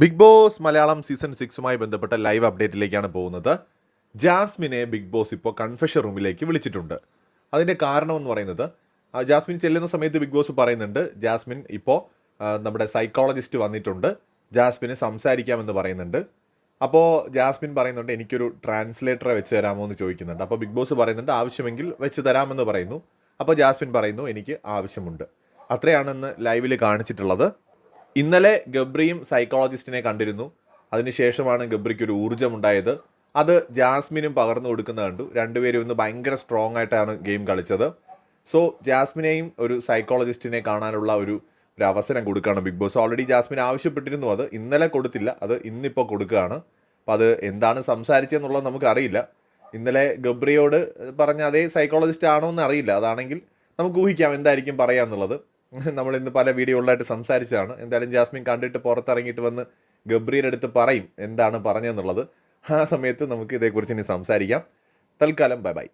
Big Boss Malayalam season സിക്സുമായി ബന്ധപ്പെട്ട live അപ്ഡേറ്റിലേക്കാണ് പോകുന്നത്. ജാസ്മിനെ ബിഗ് ബോസ് ഇപ്പോൾ കൺഫെഷൻ റൂമിലേക്ക് വിളിച്ചിട്ടുണ്ട്. അതിന്റെ കാരണം എന്ന് പറയുന്നത് ജാസ്മിൻ ചെല്ലുന്ന സമയത്ത് ബിഗ് ബോസ് പറയുന്നുണ്ട് ജാസ്മിൻ ഇപ്പോൾ നമ്മുടെ സൈക്കോളജിസ്റ്റ് വന്നിട്ടുണ്ട്. ജാസ്മിന് സംസാരിക്കാമെന്ന് പറയുന്നുണ്ട്. അപ്പോൾ ജാസ്മിൻ പറയുന്നുണ്ട് എനിക്കൊരു ട്രാൻസ്ലേറ്ററെ വെച്ച് തരാമോ എന്ന് ചോദിക്കുന്നുണ്ട്. അപ്പോൾ ബിഗ് ബോസ് പറയുന്നുണ്ട് ആവശ്യമെങ്കിൽ വെച്ച് തരാമെന്ന് പറയുന്നു. അപ്പോൾ ജാസ്മിൻ പറയുന്നു എനിക്ക് ആവശ്യമുണ്ട്. അത്രയാണെന്ന് ലൈവിൽ കാണിച്ചിട്ടുള്ളത്. ഇന്നലെ ഗബ്രിയും സൈക്കോളജിസ്റ്റിനെ കണ്ടിരുന്നു. അതിനുശേഷമാണ് ഗബ്രിക്ക് ഒരു ഊർജം ഉണ്ടായത് അത് ജാസ്മിനും പകർന്നു കൊടുക്കുന്ന കണ്ടു. രണ്ടുപേരും ഇന്ന് ഭയങ്കര സ്ട്രോങ് ആയിട്ടാണ് ഗെയിം കളിച്ചത്. സോ ജാസ്മിനെയും ഒരു സൈക്കോളജിസ്റ്റിനെ കാണാനുള്ള ഒരു ഒരു അവസരം കൊടുക്കുകയാണ് ബിഗ് ബോസ് ഓൾറെഡി ജാസ്മിൻ ആവശ്യപ്പെട്ടിരുന്നു അത്. ഇന്നലെ കൊടുത്തില്ല. അത് ഇന്നിപ്പോൾ കൊടുക്കുകയാണ്. അപ്പോൾ അത് എന്താണ് സംസാരിച്ചതെന്നുള്ളത് നമുക്കറിയില്ല. ഇന്നലെ ഗബ്രിയോട് പറഞ്ഞ അതേ സൈക്കോളജിസ്റ്റ് ആണോ എന്ന് അറിയില്ല. അതാണെങ്കിൽ നമുക്ക് ഊഹിക്കാം എന്തായിരിക്കും പറയാന്നുള്ളത്. നമ്മൾ ഇന്ന് പല വീഡിയോകളിലായിട്ട് സംസാരിച്ചതാണ്. എന്തായാലും ജാസ്മിൻ കണ്ടിട്ട് പുറത്തിറങ്ങിയിട്ട് വന്ന് ഗബ്രിയുടെ അടുത്ത് പറയും എന്താണ് പറഞ്ഞതെന്നുള്ളത്. ആ സമയത്ത് നമുക്ക് ഇതേക്കുറിച്ച് ഇനി സംസാരിക്കാം. തൽക്കാലം ബൈ ബൈ.